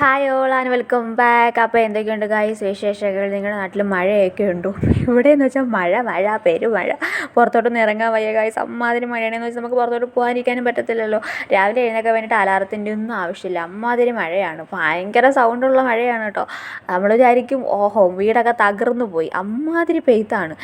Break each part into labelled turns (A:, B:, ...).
A: Hi all and welcome back അപ്പോൾ എന്തൊക്കെയുണ്ട് guys വിശേഷങ്ങൾ? നിങ്ങളുടെ നാട്ടിൽ മഴയൊക്കെ ഉണ്ടോ? ഇവിടെ എന്ന് വെച്ചാൽ മഴ മഴ പെരുമഴ. പുറത്തോട്ടൊന്നും ഇറങ്ങാൻ വയ്യ. ഗായ്സ് അമ്മാതിരി മഴയാണെന്ന് വെച്ചാൽ നമുക്ക് പുറത്തോട്ട് പോകാനിരിക്കാനും പറ്റത്തില്ലല്ലോ. രാവിലെ എഴുന്നേക്കാൻ വേണ്ടിയിട്ട് അലാറത്തിന്റെ ഒന്നും ആവശ്യമില്ല. അമ്മാതിരി മഴയാണ്. ഭയങ്കര സൗണ്ടുള്ള മഴയാണ് കേട്ടോ. നമ്മൾ വിചാരിക്കും ഓഹോ വീടൊക്കെ തകർന്നു പോയി. അമ്മാതിരി പെയ്ത്താണ്.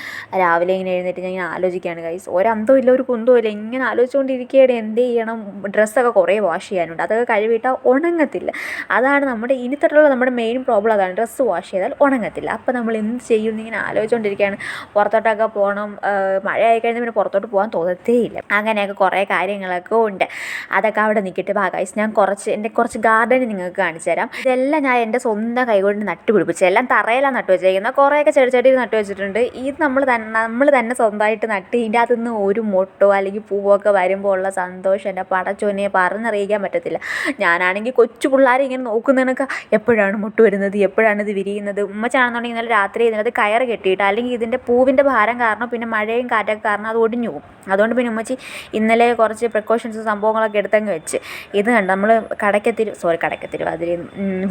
A: രാവിലെ ഇങ്ങനെ എഴുന്നേറ്റ് ഞാൻ ഇങ്ങനെ ആലോചിക്കുകയാണ് ഗൈസ് ഒരന്തവും ഇല്ല ഒരു കുന്തവും ഇല്ല. ഇങ്ങനെ ആലോചിച്ചുകൊണ്ടിരിക്കുകയാണ് എന്ത് ചെയ്യണം? ഡ്രസ്സൊക്കെ കുറേ വാഷ് ചെയ്യാനുണ്ട്. അതൊക്കെ കഴുകിയിട്ടാൽ ഉണങ്ങത്തില്ല. അതാണ് നമ്മുടെ ഇനി തൊട്ടുള്ള നമ്മുടെ മെയിൻ പ്രോബ്ലം അതാണ് ഡ്രസ്സ് വാഷ് ചെയ്താൽ ഉണങ്ങത്തില്ല. അപ്പോൾ നമ്മൾ എന്ത് ചെയ്യും എന്നിങ്ങനെ ആലോചിച്ചുകൊണ്ടിരിക്കുകയാണ് പുറത്തോട്ടൊക്കെ പോകണം മഴ ആയി കഴിഞ്ഞാൽ പിന്നെ പുറത്തോട്ട് പോകാൻ തോന്നത്തേ ഇല്ല അങ്ങനെയൊക്കെ കുറേ കാര്യങ്ങളൊക്കെ ഉണ്ട്. അതൊക്കെ അവിടെ നിൽക്കട്ടെ ഭാഗമായിട്ട് ഞാൻ കുറച്ച് എന്റെ കുറച്ച് ഗാർഡൻ നിങ്ങൾക്ക് കാണിച്ചു തരാം. ഇതെല്ലാം ഞാൻ എന്റെ സ്വന്തം കൈകൊണ്ട് നട്ടുപിടിപ്പിച്ചു എല്ലാം തറയിലാണ് നട്ടു വെച്ചേക്കുന്നത് കുറേയൊക്കെ ചെടി ചെടിയിൽ നട്ടു വെച്ചിട്ടുണ്ട്. ഇത് നമ്മൾ തന്നെ നമ്മൾ തന്നെ സ്വന്തമായിട്ട് നട്ട് ഇതിന്റെ നിന്ന് ഒരു മൊട്ടോ അല്ലെങ്കിൽ പൂവൊക്കെ വരുമ്പോൾ ഉള്ള സന്തോഷം. എന്റെ പടച്ചോനെ പറഞ്ഞറിയിക്കാൻ പറ്റത്തില്ല. ഞാനാണെങ്കിൽ കൊച്ചു പിള്ളേരെ ഇങ്ങനെ നോക്കുന്നതിനൊക്കെ എപ്പോഴാണ് മുട്ട് വരുന്നത്? എപ്പോഴാണ് ഇത് വിരിയുന്നത്? ഉമ്മച്ചാണെന്നുണ്ടെങ്കിൽ ഇന്നലെ രാത്രി ഇതിനകത്ത് കയറ് കെട്ടിയിട്ട് അല്ലെങ്കിൽ ഇതിന്റെ പൂവിന്റെ ഭാരം കാരണം പിന്നെ മഴയും കാറ്റൊക്കെ കാരണം അത് ഒടിഞ്ഞു പോകും. അതുകൊണ്ട് പിന്നെ ഉമ്മച്ചി ഇന്നലെ കുറച്ച് പ്രിക്കോഷൻസ് സംഭവങ്ങളൊക്കെ എടുത്തങ്ങ് വെച്ച്. ഇത് കണ്ട് നമ്മൾ കടക്കത്തിരി സോറി കടക്കത്തിരി അതിൽ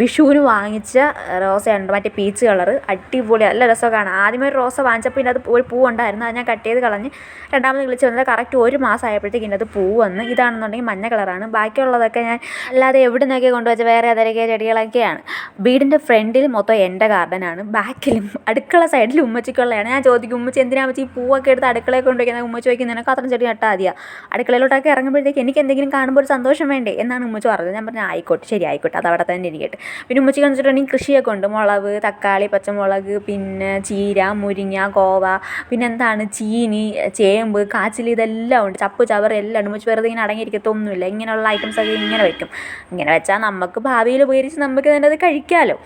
A: വിഷുവിന് വാങ്ങിച്ച റോസയുണ്ട് മറ്റേ പീച്ച് കളറ് അടിപൊളി നല്ല രസമൊക്കെ ആദ്യമേ ഒരു റോസ വാങ്ങിച്ചപ്പോൾ അത് ഒരു പൂ ഉണ്ടായിരുന്നു അത് ഞാൻ കട്ട് ചെയ്ത് കളഞ്ഞ് രണ്ടാമത് വിളിച്ച് വന്നത് കറക്റ്റ് ഒരു മാസം ആയപ്പോഴത്തേക്ക് അത് പൂ വന്ന്. ഇതാണെന്നുണ്ടെങ്കിൽ മഞ്ഞ കളറാണ് ബാക്കിയുള്ളതൊക്കെ ഞാൻ അല്ലാതെ എവിടെ നിന്നൊക്കെ കൊണ്ടുവച്ച വേറെ ഏതൊക്കെ ചെടികളൊക്കെയാണ്. വീടിന്റെ ഫ്രണ്ടിൽ മൊത്തം എന്റെ ഗാർഡനാണ് ബാക്കിലും അടുക്കള സൈഡിൽ ഉമ്മച്ചിക്കുള്ളതാണ്. ഞാൻ ചോദിക്കും ഉമ്മച്ചി എന്തിനാ വെച്ച് ഈ പൂവൊക്കെ എടുത്ത് അടുക്കളയിൽ കൊണ്ടുവയ്ക്കുന്നത് ഉമ്മച്ചി ചോദിക്കും നിനക്ക് അത്രയും ചെടി നട്ടാൽ മതിയാ. അടുക്കളയിലോട്ടൊക്കെ ഇറങ്ങുമ്പോഴത്തേക്ക് എനിക്ക് എന്തെങ്കിലും കാണുമ്പോൾ ഒരു സന്തോഷം വേണ്ടേ? എന്നാണ് ഉമ്മച്ച് പറഞ്ഞത്. ഞാൻ പറഞ്ഞു ആയിക്കോട്ടെ ശരി ആയിക്കോട്ടെ അത് അവിടെ തന്നെ ഇരിക്കട്ടെ. പിന്നെ ഉമ്മച്ചി കാണിച്ചിട്ടുണ്ടെങ്കിൽ കൃഷിയൊക്കെ ഉണ്ട്. മുളക് തക്കാളി പച്ചമുളക് പിന്നെ ചീര മുരിങ്ങ കോവ പിന്നെ എന്താണ് ചീനി ചേമ്പ് കാച്ചിൽ ഇതെല്ലാം ഉണ്ട്. ചപ്പ് ചവർ എല്ലാം ഉണ്ട്. ഉമ്മച്ച് വെറുതെ ഇങ്ങനെ അടങ്ങിയിരിക്കത്തൊന്നുമില്ല ഇങ്ങനെയുള്ള ഐറ്റംസൊക്കെ ഇങ്ങനെ വെക്കും. ഇങ്ങനെ വെച്ചാൽ നമുക്ക് ഭാവിയിൽ ഉപകരിച്ച് നമുക്ക് തന്നെ അത് കഴിക്കാമല്ലോ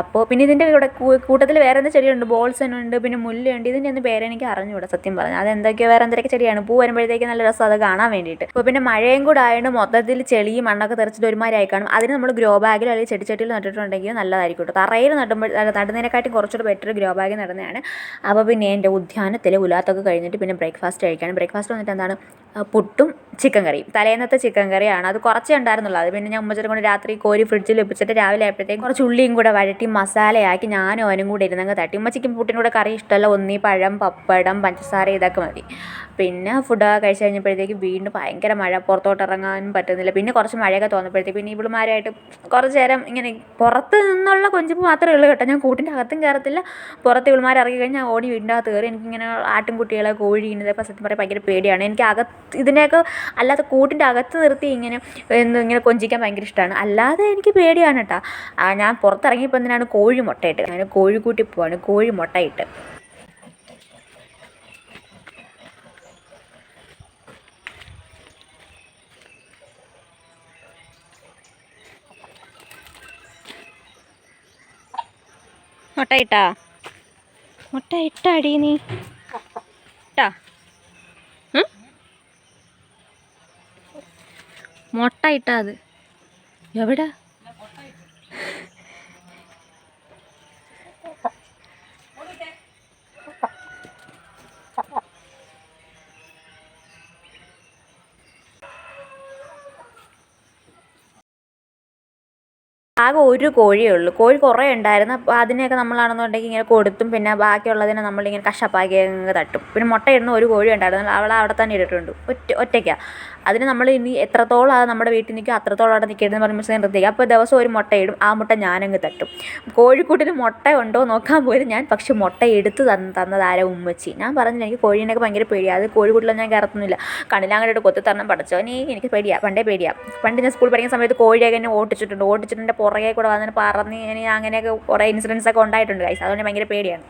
A: അപ്പോൾ പിന്നെ ഇതിന്റെ കൂടെ കൂട്ടത്തിൽ വേറെ എന്താ ചെടിയുണ്ട്? ബോൾസൺ ഉണ്ട് പിന്നെ മുല്ലയുണ്ട്. ഇതിന്റെ ഒന്ന് പേരെനിക്ക് അറിഞ്ഞുകൂടാ സത്യം പറഞ്ഞാൽ അത് എന്തൊക്കെയോ വേറെ എന്തൊക്കെ ചെടിയാണ്. പൂ വരുമ്പോഴത്തേക്ക് നല്ല രസം അത് കാണാൻ വേണ്ടിയിട്ട്. അപ്പോൾ പിന്നെ മഴയും കൂടെ ആയതുകൊണ്ട് മൊത്തത്തിൽ ചെളിയും മണ്ണൊക്കെ തെറിച്ചിട്ട് ഒരുമാതിരി ആയി കാണും. അതിന് നമ്മൾ ഗ്രോ ബാഗിൽ അല്ലെങ്കിൽ ചെടിച്ചട്ടിയിൽ നട്ടിട്ടുണ്ടെങ്കിൽ നല്ലതായിരിക്കും കേട്ടോ തറയിൽ നടുമ്പോൾ നടുന്നതിനെക്കാട്ടി കുറച്ചുകൂടെ ബെറ്റർ ഗ്രോ ബാഗിൽ നടുന്നതാണ്. അപ്പോൾ പിന്നെ എന്റെ ഉദ്യാനത്തിലെ ഉലാത്തൊക്കെ കഴിഞ്ഞിട്ട് പിന്നെ ബ്രേക്ക്ഫാസ്റ്റ് കഴിക്കാണ്. ബ്രേക്ക്ഫാസ്റ്റ് വന്നിട്ട് എന്താണ്? പുട്ടും ചിക്കൻ കറിയും തലേന്നത്തെ ചിക്കൻ കറിയാണ് അത് കുറച്ചേ ഉണ്ടായിരുന്നുള്ളൂ. അത് പിന്നെ ഞാൻ ഉമ്മച്ചനെ കൊണ്ട് രാത്രി കോരി ഫ്രിഡ്ജിൽ വെപ്പിച്ചിട്ട് രാവിലെ ആയപ്പോഴത്തേക്കും കുറച്ച് ഉള്ളിയും കൂടെ വഴറ്റി മസാലയാക്കി ഞാനും അവനും കൂടെ ഇരുന്നങ്ങ് തട്ടി. ഉമ്മച്ചിക്കും പുട്ടിനും കൂടെ കറി ഇഷ്ടമല്ല. ഒന്നീ പഴം പപ്പടം പഞ്ചസാര ഇതൊക്കെ മതി. പിന്നെ ഫുഡൊക്കെ കഴിച്ച് കഴിഞ്ഞപ്പോഴത്തേക്ക് വീണ്ടും ഭയങ്കര മഴ പുറത്തോട്ട് ഇറങ്ങാനും പറ്റുന്നില്ല. പിന്നെ കുറച്ച് മഴയൊക്കെ തോന്നപ്പോഴത്തേക്ക് പിന്നെ ഇവളുമാരായിട്ട് കുറച്ച് നേരം ഇങ്ങനെ പുറത്ത് നിന്നുള്ള കൊഞ്ചിപ്പ് മാത്രമേ ഉള്ളൂ കേട്ടോ. ഞാൻ കൂട്ടിന്റെ അകത്തും കയറത്തില്ല. പുറത്ത് ഇവളുമാർ ഇറങ്ങി കഴിഞ്ഞാൽ ഓടി വീടിന്റെ അകത്ത് കയറി എനിക്കിങ്ങനെ ആട്ടിൻകുട്ടികളെ കോഴി ഇതൊക്കെ സത്യം പറയാൻ ഭയങ്കര പേടിയാണ്. എനിക്ക് അകത്ത് ഇതിനെയൊക്കെ അല്ലാതെ കൂട്ടിന്റെ അകത്ത് നിർത്തി ഇങ്ങനെ ഇങ്ങനെ കൊഞ്ചിക്കാൻ ഭയങ്കര ഇഷ്ടമാണ് അല്ലാതെ എനിക്ക് പേടിയാണ് കേട്ടോ. ഞാൻ പുറത്തിറങ്ങിയപ്പോൾ എന്തിനാണ് കോഴി മുട്ടയിട്ട്? ഞാൻ കോഴിക്കൂട്ടി പോവാണ്. കോഴി മുട്ടയിട്ട്. മുട്ട ഇട്ടാ മുട്ട ഇട്ടാടി നീ. ഇട്ടാ മുട്ട ഇട്ടാ അത്. എവിടെ? ആകെ ഒരു കോഴിയേ ഉള്ളൂ. കോഴി കുറേ ഉണ്ടായിരുന്നു. അപ്പോൾ അതിനെയൊക്കെ നമ്മളാണെന്നുണ്ടെങ്കിൽ ഇങ്ങനെ കൊടുത്തും പിന്നെ ബാക്കിയുള്ളതിനെ നമ്മളിങ്ങനെ കഷപ്പാക്കി അങ്ങ് തട്ടും. പിന്നെ മുട്ടയിടുന്ന ഒരു കോഴി ഉണ്ടായിരുന്നു. അവളെ അവിടെ തന്നെ ഇട്ടിട്ടുണ്ട്. ഒറ്റ ഒറ്റയ്ക്കാണ് അതിന് നമ്മൾ ഇനി എത്രത്തോളം അത് നമ്മുടെ വീട്ടിൽ നിൽക്കും അത്രത്തോളം അവിടെ നിൽക്കരുതെന്ന് ഞാൻ നിർത്തിക്കുക അപ്പോൾ ദിവസം ഒരു മുട്ടയിടും ആ മുട്ട ഞാനങ്ങ് തട്ടും. കോഴിക്കൂട്ടിൽ മുട്ട ഉണ്ടോ നോക്കാൻ പോയത് ഞാൻ. പക്ഷെ മുട്ട എടുത്ത് തന്ന തന്നത് ആരാ? ഉമ്മച്ചി. ഞാൻ പറഞ്ഞില്ല എനിക്ക് കോഴീനൊക്കെ ഭയങ്കര പേടിയാ. അത് കോഴിക്കൂട്ടിലൊന്നും ഞാൻ കയറത്തുന്നില്ല കണ്ണിലാങ്ങോട്ട് കൊത്തി തരണം പഠിച്ചോ? നീ എനിക്ക് പേടിയാ. പണ്ടേ പേടിയാ. പണ്ട് ഞാൻ സ്കൂളിൽ പഠിക്കുന്ന സമയത്ത് കോഴിയൊക്കെ എന്നെ ഓട്ടിച്ചിട്ടുണ്ട്. ഓട്ടിച്ചിട്ടുണ്ട് പുറകെ കൂടെ വന്നിട്ട് പറഞ്ഞ് ഇനി അങ്ങനെയൊക്കെ കുറേ ഇൻസിഡൻസ് ഒക്കെ ഉണ്ടായിട്ടുണ്ട് ഗൈസ് അതുകൊണ്ട് ഭയങ്കര പേടിയാണ്.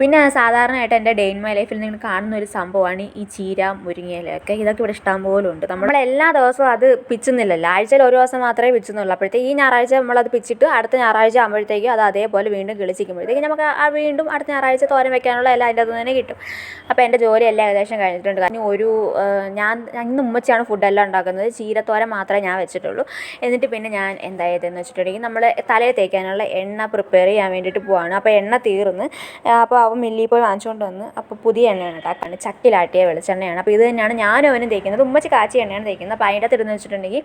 A: പിന്നെ സാധാരണയായിട്ട് എന്റെ ഡേ ഇൻ മൈ ലൈഫിൽ നിങ്ങൾ കാണുന്ന ഒരു സംഭവമാണ് ഈ ചീര മുരിങ്ങയിലൊക്കെ ഇതൊക്കെ ഇവിടെ ഇഷ്ടം പോലെ ഉണ്ട് നമ്മൾ എല്ലാ ദിവസവും അത് പിച്ചുന്നില്ലല്ലോ. ആഴ്ചയിൽ ഒരു ദിവസം മാത്രമേ പിച്ചുന്നുള്ളൂ. അപ്പോഴത്തേക്ക് ഈ ഞായറാഴ്ച നമ്മളത് പിച്ചിട്ട് അടുത്ത ഞായറാഴ്ച ആകുമ്പോഴത്തേക്കും അത് അതേപോലെ വീണ്ടും കിളിച്ചിരിക്കുമ്പോഴത്തേക്കും നമുക്ക് ആ വീണ്ടും അടുത്ത ഞായറാഴ്ച തോരൻ വെക്കാനുള്ള എല്ലാം അതിന്റെ തന്നെ കിട്ടും. അപ്പോൾ എന്റെ ജോലിയെല്ലാം ഏകദേശം കഴിഞ്ഞിട്ടുണ്ട്. കാരണം ഒരു ഞാൻ ഇന്ന് ഉമ്മച്ചിയാണ് ഫുഡെല്ലാം ഉണ്ടാക്കുന്നത്. ചീരത്തോരൻ മാത്രമേ ഞാൻ വെച്ചിട്ടുള്ളൂ. എന്നിട്ട് പിന്നെ ഞാൻ എന്തായതെന്ന് വെച്ചിട്ടുണ്ടെങ്കിൽ നമ്മൾ തലയിൽ തേക്കാനുള്ള എണ്ണ പ്രിപ്പയർ ചെയ്യാൻ വേണ്ടിയിട്ട് പോവാണ്. അപ്പോൾ എണ്ണ തീർന്ന് അപ്പോൾ അവൻ മില്ലി പോയി വാങ്ങിച്ചുകൊണ്ട് വന്ന് അപ്പോൾ പുതിയ എണ്ണയാണ് കേട്ടോ. ചക്കിലാട്ടിയ വെളിച്ചെണ്ണയാണ്. അപ്പോൾ ഇത് തന്നെയാണ് ഞാനും അവനും തേക്കുന്നത്. ഉമ്മച്ചി കാച്ചി എണ്ണയാണ് തേക്കുന്നത്. അപ്പോൾ അതിന്റെ അകത്ത് വെച്ചിട്ടുണ്ടെങ്കിൽ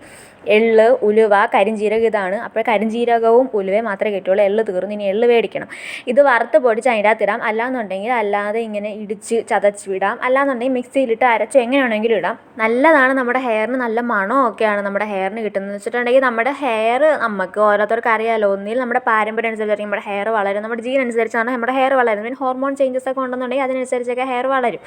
A: എള്ള് ഉലുവ കരിഞ്ജീരകം ഇതാണ്. അപ്പോൾ കരിഞ്ജീരകവും ഉലുവയും മാത്രമേ കിട്ടുള്ളൂ എള്ള് തീർന്ന്. ഇനി എള്ള് മേടിക്കണം. ഇത് വറുത്ത് പൊടിച്ച് അതിന്റെ അകത്ത് ഇടാം. അല്ലാന്നുണ്ടെങ്കിൽ അല്ലാതെ ഇങ്ങനെ ഇടിച്ച് ചതച്ച് വിടാം. അല്ലാന്നുണ്ടെങ്കിൽ മിക്സിയിലിട്ട് അരച്ച് എങ്ങനെയാണെങ്കിലും ഇടാം. നല്ലതാണ് നമ്മുടെ ഹെയറിന്. നല്ല മണമൊക്കെയാണ് നമ്മുടെ ഹെയറിന് കിട്ടുന്നത്. വെച്ചിട്ടുണ്ടെങ്കിൽ നമ്മുടെ ഹെയർ നമുക്ക് ഓരോരുത്തർക്ക് അറിയാമല്ലോ ഒന്നിൽ നമ്മുടെ പാരമ്പര്യം അനുസരിച്ചായിരിക്കും നമ്മുടെ ഹെയർ വളരും നമ്മുടെ ജീൻ അനുസരിച്ചാണ് നമ്മുടെ ഹെയർ വളരുന്നത്. പിന്നെ ഹോർമോൺ ചേഞ്ചസ് ഒക്കെ ഉണ്ടെന്നുണ്ടെങ്കിൽ അതിനനുസരിച്ചൊക്കെ ഹെയർ വളരും.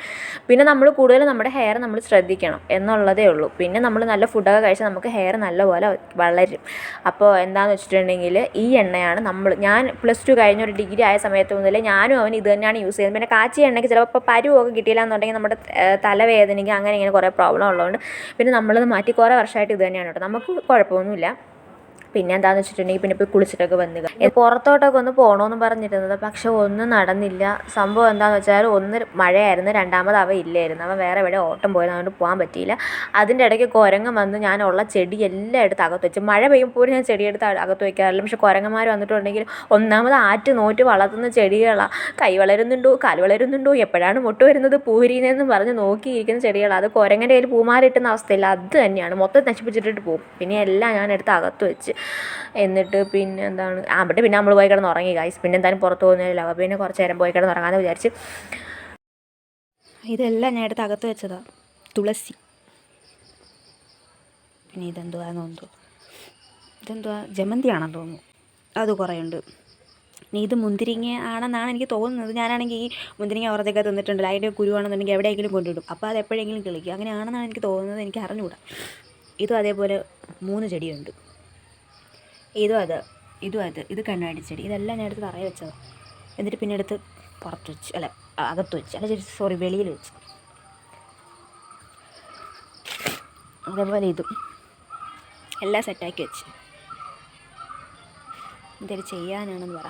A: പിന്നെ നമ്മൾ കൂടുതൽ നമ്മുടെ ഹെയർ നമ്മൾ ശ്രദ്ധിക്കണം എന്നുള്ളതേ ഉള്ളൂ. പിന്നെ നമ്മൾ നല്ല ഫുഡൊക്കെ കഴിച്ചാൽ നമുക്ക് ഹെയർ നല്ലപോലെ വളരും. അപ്പോൾ എന്താണെന്ന് വെച്ചിട്ടുണ്ടെങ്കിൽ ഈ എണ്ണയാണ് നമ്മൾ ഞാൻ പ്ലസ് ടു കഴിഞ്ഞ ഒരു ഡിഗ്രി ആയ സമയത്ത് മുതൽ ഞാനും അവൻ ഇത് തന്നെയാണ് യൂസ് ചെയ്യുന്നത്. പിന്നെ കാച്ചി എണ്ണയ്ക്ക് ചിലപ്പോൾ പരുവൊക്കെ കിട്ടിയില്ല എന്നുണ്ടെങ്കിൽ നമ്മുടെ തലവേദനയ്ക്ക് അങ്ങനെ ഇങ്ങനെ കുറേ പ്രോബ്ലം ഉള്ളതുകൊണ്ട് പിന്നെ നമ്മളത് മാറ്റി കുറേ വർഷമായിട്ട് ഇത് തന്നെയാണ് കേട്ടോ. നമുക്ക് കുഴപ്പമൊന്നുമില്ല. പിന്നെ എന്താന്ന് വെച്ചിട്ടുണ്ടെങ്കിൽ പിന്നെ പോയി കുളിച്ചിട്ടൊക്കെ വന്നു കഴിഞ്ഞു. പുറത്തോട്ടൊക്കെ ഒന്ന് പോകണമെന്ന് പറഞ്ഞിരുന്നത്. പക്ഷെ ഒന്നും നടന്നില്ല. സംഭവം എന്താണെന്ന് വെച്ചാൽ ഒന്ന് മഴയായിരുന്നു. രണ്ടാമത് അവ ഇല്ലായിരുന്നു. അവൻ വേറെ എവിടെ ഓട്ടം പോയത് അതുകൊണ്ട് പോകാൻ പറ്റിയില്ല. അതിന്റെ ഇടയ്ക്ക് കുരങ്ങൻ വന്ന് ഞാനുള്ള ചെടി എല്ലാം എടുത്ത് അകത്ത് വെച്ച് മഴ പെയ്യുമ്പോൾ ഞാൻ ചെടിയെടുത്ത് അകത്ത് വയ്ക്കാറില്ല പക്ഷെ കുരങ്ങന്മാർ വന്നിട്ടുണ്ടെങ്കിൽ ഒന്നാമത് ആറ്റ് നോറ്റ് വളർത്തുന്ന ചെടികളാണ് കൈ വളരുന്നുണ്ടോ? കാൽ വളരുന്നുണ്ടോ? എപ്പോഴാണ് മുട്ട വരുന്നത്? പൂരിനെന്ന് പറഞ്ഞ് നോക്കിയിരിക്കുന്ന ചെടികളാണ് അത് കുരങ്ങന്റെ കയ്യിൽ പൂമാല കിട്ടുന്ന അവസ്ഥയില്ല. അത് തന്നെയാണ്. മൊത്തം നശിപ്പിച്ചിട്ടിട്ട് പോകും. പിന്നെ എല്ലാം ഞാൻ എടുത്ത് അകത്ത് വെച്ച് എന്നിട്ട് പിന്നെ എന്താണ് അവിടെ പിന്നെ നമ്മൾ പോയി കിടന്ന് ഉറങ്ങി ഗൈസ് പിന്നെ എന്തായാലും പുറത്ത് പോകുന്നില്ല അപ്പോൾ പിന്നെ കുറച്ച് നേരം പോയി കിടന്ന് ഉറങ്ങാമെന്ന് വിചാരിച്ച്. ഇതെല്ലാം ഞാൻ എടുത്ത് അകത്ത് വെച്ചതാ. തുളസി. പിന്നെ ഇതെന്തുവാന്ന് തോന്നുന്നു ഇതെന്തുവാ? ജമന്തിയാണെന്ന് തോന്നുന്നു. അത് കുറേ ഉണ്ട് ഇനി ഇത് മുന്തിരിങ്ങ ആണെന്നാണ് എനിക്ക് തോന്നുന്നത്. ഞാനാണെങ്കിൽ ഈ മുന്തിരിങ്ങ ഓറത്തൊക്കെ തിന്നിട്ടുണ്ടല്ലോ. അതിന്റെ കുരുവാണെന്നുണ്ടെങ്കിൽ എവിടെയെങ്കിലും കൊണ്ടിടും. അപ്പോൾ അത് എപ്പോഴെങ്കിലും കിളിക്കും. അങ്ങനെയാണെന്നാണ് എനിക്ക് തോന്നുന്നത്. എനിക്ക് അറിഞ്ഞുകൂടാ. ഇതും അതേപോലെ മൂന്ന് ചെടിയുണ്ട്. ഇതും അത് ഇതും അത് ഇത് കണ്ണാടി ചെടി ഇതെല്ലാം ഞാൻ എടുത്ത് തറയെ വെച്ചത്. എന്നിട്ട് പിന്നെ എടുത്ത് പുറത്ത് വെച്ച് അല്ല അകത്ത് വെച്ച് അല്ല സോറി വെളിയിൽ വെച്ച്. അതേപോലെ ഇതും. എല്ലാം സെറ്റാക്കി വെച്ച്. എന്തെങ്കിലും ചെയ്യാനാണെന്ന് പറ.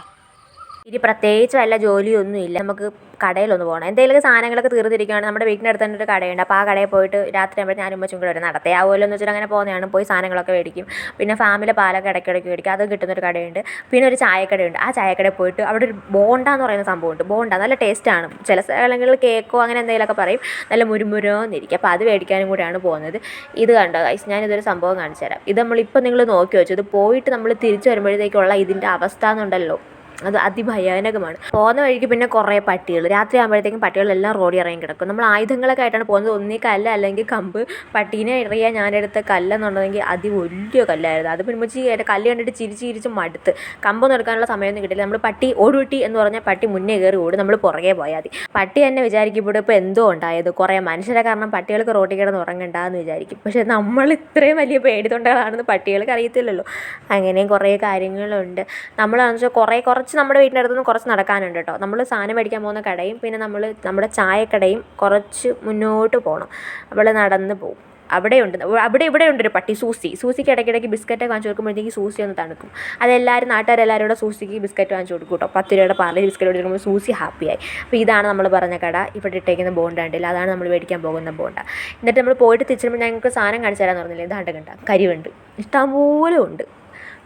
A: ഇനി പ്രത്യേകിച്ച് വല്ല ജോലിയൊന്നും ഇല്ല. നമുക്ക് കടയിലൊന്ന് പോകണം എന്തെങ്കിലും സാധനങ്ങളൊക്കെ തീർന്നിരിക്കുകയാണ് നമ്മുടെ വീടിന്റെ അടുത്ത് തന്നെ ഒരു കടയുണ്ട്. അപ്പോൾ ആ കടയിൽ പോയിട്ട് രാത്രി ആകുമ്പോൾ ഞാനും ഉമ്മച്ചും കൂടെ നടത്തേ. അതുപോലെ എന്ന് വെച്ചാൽ അങ്ങനെ പോകുന്നതാണ്. പോയി സാധനങ്ങളൊക്കെ മേടിക്കും. പിന്നെ ഫാമിലെ പാലൊക്കെ ഇടയ്ക്കിടയ്ക്ക് മേടിക്കും. അത് കിട്ടുന്നൊരു കടയുണ്ട്. പിന്നെ ഒരു ചായക്കടയുണ്ട്. ആ ചായക്കടയിൽ പോയിട്ട് അവിടെ ഒരു ബോണ്ട എന്ന് പറയുന്ന സംഭവമുണ്ട്. ബോണ്ട നല്ല ടേസ്റ്റാണ് ചില സ്ഥലങ്ങളിൽ കേക്കോ അങ്ങനെ എന്തെങ്കിലുമൊക്കെ പറയും. നല്ല മുരുമുരോ എന്നിരിക്കും അപ്പോൾ അത് മേടിക്കാനും കൂടെയാണ് പോകുന്നത്. ഇത് കണ്ടോ ഗൈസ് ഞാനിതൊരു സംഭവം കാണിച്ചു തരാം ഇത് നമ്മളിപ്പോൾ നിങ്ങൾ നോക്കി വെച്ചു. ഇത് പോയിട്ട് നമ്മൾ തിരിച്ചു വരുമ്പോഴത്തേക്കുള്ള ഇതിന്റെ അവസ്ഥ എന്നുണ്ടല്ലോ. അത് അതിഭയാനകമാണ്. പോകുന്ന വഴിക്ക് പിന്നെ കുറേ പട്ടികൾ. രാത്രി ആകുമ്പോഴത്തേക്കും പട്ടികളെല്ലാം റോഡിൽ ഇറങ്ങി കിടക്കും. നമ്മൾ ആയുധങ്ങളൊക്കെ ആയിട്ടാണ് പോകുന്നത്. ഒന്നീ കല്ല് അല്ലെങ്കിൽ കമ്പ്. പട്ടീനെ എറിയാൻ ഞാനെടുത്ത കല്ലെന്നുണ്ടെങ്കിൽ അതി വലിയ കല്ലായിരുന്നു. അത് പിൻമുച്ചി കല്ല് കണ്ടിട്ട് ചിരിച്ച് ചിരിച്ച് മടുത്ത്. കമ്പൊന്നും എടുക്കാനുള്ള സമയമൊന്നും കിട്ടില്ല നമ്മൾ പട്ടി ഓടുവിട്ടി എന്ന് പറഞ്ഞാൽ പട്ടി മുന്നേ കയറി ഓടും. നമ്മൾ പുറകെ പോയാൽ മതി. പട്ടി തന്നെ വിചാരിക്കും ഇവിടെ ഇപ്പോൾ എന്തോ ഉണ്ടായത്. കുറേ മനുഷ്യരെ കാരണം പട്ടികൾക്ക് റോട്ടിൽ കിടന്ന് ഉറങ്ങണ്ടെന്ന് വിചാരിക്കും. പക്ഷേ നമ്മൾ ഇത്രയും വലിയ പേടി പേടിത്തൊണ്ടകളാണെന്ന് പട്ടികൾക്ക് അറിയത്തില്ലല്ലോ. അങ്ങനെയും കുറേ കാര്യങ്ങളുണ്ട്. നമ്മളാണെന്ന് വെച്ചാൽ കുറേ കുറച്ച് നമ്മുടെ വീടിന്റെ അടുത്തുനിന്ന് കുറച്ച് നടക്കാനുണ്ട് കേട്ടോ നമ്മൾ സാധനം മേടിക്കാൻ പോകുന്ന കടയും പിന്നെ നമ്മൾ നമ്മുടെ ചായക്കടയും കുറച്ച് മുന്നോട്ട് പോകണം അവൾ നടന്ന് പോകും അവിടെയുണ്ട്. അവിടെ ഇവിടെ ഉണ്ട് ഒരു പട്ടി സൂസി. സൂസിക്ക് ഇടയ്ക്കിടയ്ക്ക് ബിസ്ക്കറ്റ് വാങ്ങിച്ചു കൊടുക്കുമ്പോഴത്തേക്ക് സൂസി ഒന്ന് തണുക്കും. അതെല്ലാവരും നാട്ടുകാരെല്ലാവരും കൂടെ സൂസിക്ക് ബിസ്ക്കറ്റ് വാങ്ങിച്ചു കൊടുക്കും കേട്ടോ പത്ത് രൂപയുടെ പാർലി ബിസ്ക്കറ്റ് കൊടുക്കുമ്പോൾ സൂസി ഹാപ്പിയായി. അപ്പോൾ ഇതാണ് നമ്മൾ പറഞ്ഞ കട. ഇവിടെ ഇട്ടേക്കുന്ന ബോണ്ട ഉണ്ടല്ലോ അതാണ് നമ്മൾ മേടിക്കാൻ പോകുന്ന ബോണ്ട. എന്നിട്ട് നമ്മൾ പോയിട്ട് തിരിച്ചുമ്പോൾ ഞങ്ങൾക്ക് സാധനം കാണിച്ചു തരാമെന്ന് പറഞ്ഞില്ലേ? ഇതാണ്ട് കണ്ട. കരിവുണ്ട്. ഇഷ്ടംപോലെ ഉണ്ട്.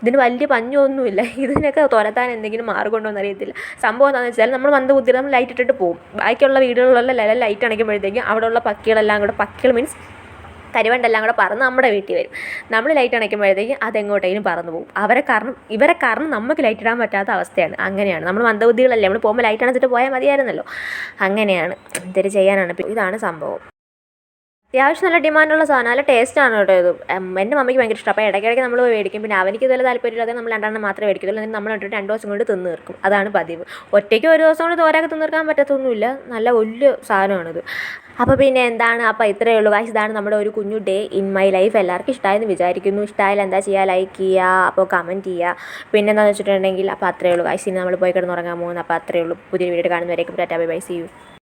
A: ഇതിന് വലിയ പഞ്ഞൊന്നുമില്ല. ഇതിനൊക്കെ തുരത്താൻ എന്തെങ്കിലും മാർഗമുണ്ടോ എന്ന് അറിയത്തില്ല സംഭവം എന്താണെന്ന് വെച്ചാൽ നമ്മൾ മന്ദബുദ്ധി നമ്മൾ ലൈറ്റ് ഇട്ടിട്ട് പോകും ബാക്കിയുള്ള വീടുകളിലുള്ള ലൈറ്റ് അണയ്ക്കുമ്പോഴത്തേക്കും അവിടെയുള്ള പക്കികളെല്ലാം കൂടെ പക്കികൾ മീൻസ് കരിവണ്ടെല്ലാം കൂടെ പറന്ന് നമ്മുടെ വീട്ടിൽ വരും. നമ്മൾ ലൈറ്റ് അണയ്ക്കുമ്പോഴത്തേക്കും അതെങ്ങോട്ടേലും പറന്ന് പോകും അവരെ കാരണം ഇവരെ കാരണം നമുക്ക് ലൈറ്റ് ഇടാൻ പറ്റാത്ത അവസ്ഥയാണ്. അങ്ങനെയാണ്. നമ്മൾ മന്ദബുദ്ധികളല്ലേ? നമ്മൾ പോകുമ്പോൾ ലൈറ്റ് അണച്ചിട്ട് പോയാൽ മതിയായിരുന്നല്ലോ. അങ്ങനെയാണ്. എന്തൊരു ചെയ്യാനാണ്. ഇതാണ് സംഭവം. അത്യാവശ്യം നല്ല ഡിമാൻഡുള്ള സാധനം. നല്ല ആണ് കേട്ടോ ഇത്. എന്റെ മമ്മിക്ക് ഭയങ്കര ഇഷ്ടം. അപ്പോൾ ഇടയ്ക്കിടയ്ക്ക് നമ്മൾ മേടിക്കും. പിന്നെ അവനിക്ക് ഇതുപോലെ താല്പര്യമില്ലാതെ നമ്മൾ രണ്ടെണ്ണം മാത്രമേ മേടിക്കത്തുള്ളൂ. എന്നിട്ട് നമ്മൾ ഇട്ടിട്ട് രണ്ട് ദിവസം കൊണ്ട് തിന്ന് തീർക്കും. അതാണ് പതിവ്. ഒറ്റയ്ക്ക് ഒരു ദിവസം കൊണ്ട് തോരൊക്കെ തിന്ന് തീർക്കാൻ പറ്റത്തൊന്നുമില്ല. നല്ല വലിയ സാധനമാണിത്. അപ്പോൾ പിന്നെ എന്താണ്? അപ്പോൾ ഇത്രയേ ഉള്ളൂ ഗൈസ് ഇതാണ് നമ്മുടെ ഒരു കുഞ്ഞു ഡേ ഇൻ മൈ ലൈഫ് എല്ലാവർക്കും ഇഷ്ടമായെന്ന് വിചാരിക്കുന്നു. ഇഷ്ടമായാലും എന്താ ചെയ്യുക ലൈക്ക് ചെയ്യുക അപ്പോൾ കമന്റ് ചെയ്യുക പിന്നെ എന്താണെന്ന് വെച്ചിട്ടുണ്ടെങ്കിൽ അപ്പോൾ അത്രയേ ഉള്ളൂ ഗൈസ് ഇനി നമ്മൾ പോയി കിടന്നുറങ്ങാൻ പോകുന്നത് അപ്പോൾ അത്രയേ ഉള്ളൂ. പുതിയ video കാണുന്നവരേക്കും tata. Bye bye. See you